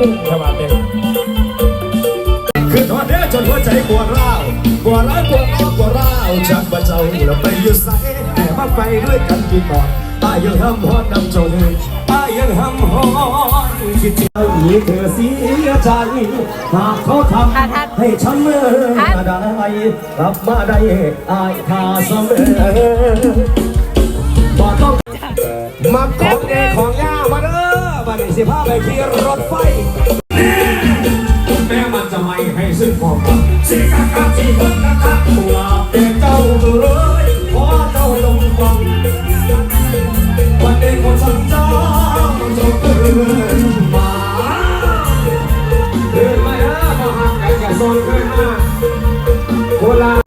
มึงฉบับหนึ่งขึ้นหัวเดียจนหัวใจปวดร้าวปวดร้าวปวดร้าวปวดร้าวจากว่าเจ้าเราไปอยู่ใส่แต่มาไปด้วยกันกี่ก่อนป้ายังห้ำฮอนน้ำจนตายยังห้ำฮอนคิดเจ้าหนีเธอเสียใจหากเขาทำให้ฉันเมื่อได้รับมาได้อายทาเสมอบอกต้องมาขอ พาไปที่รถไฟแม้มันจะไม่ให้ซึ่งความรักกากที่บนนักขักตุลาแต่เจ้าเลยขอเจ้าลงฟังวันเด็กของฉันจ้ามันจะเกิดมาเดินมาหามาหาไก่กัซอนเคยมาโบรา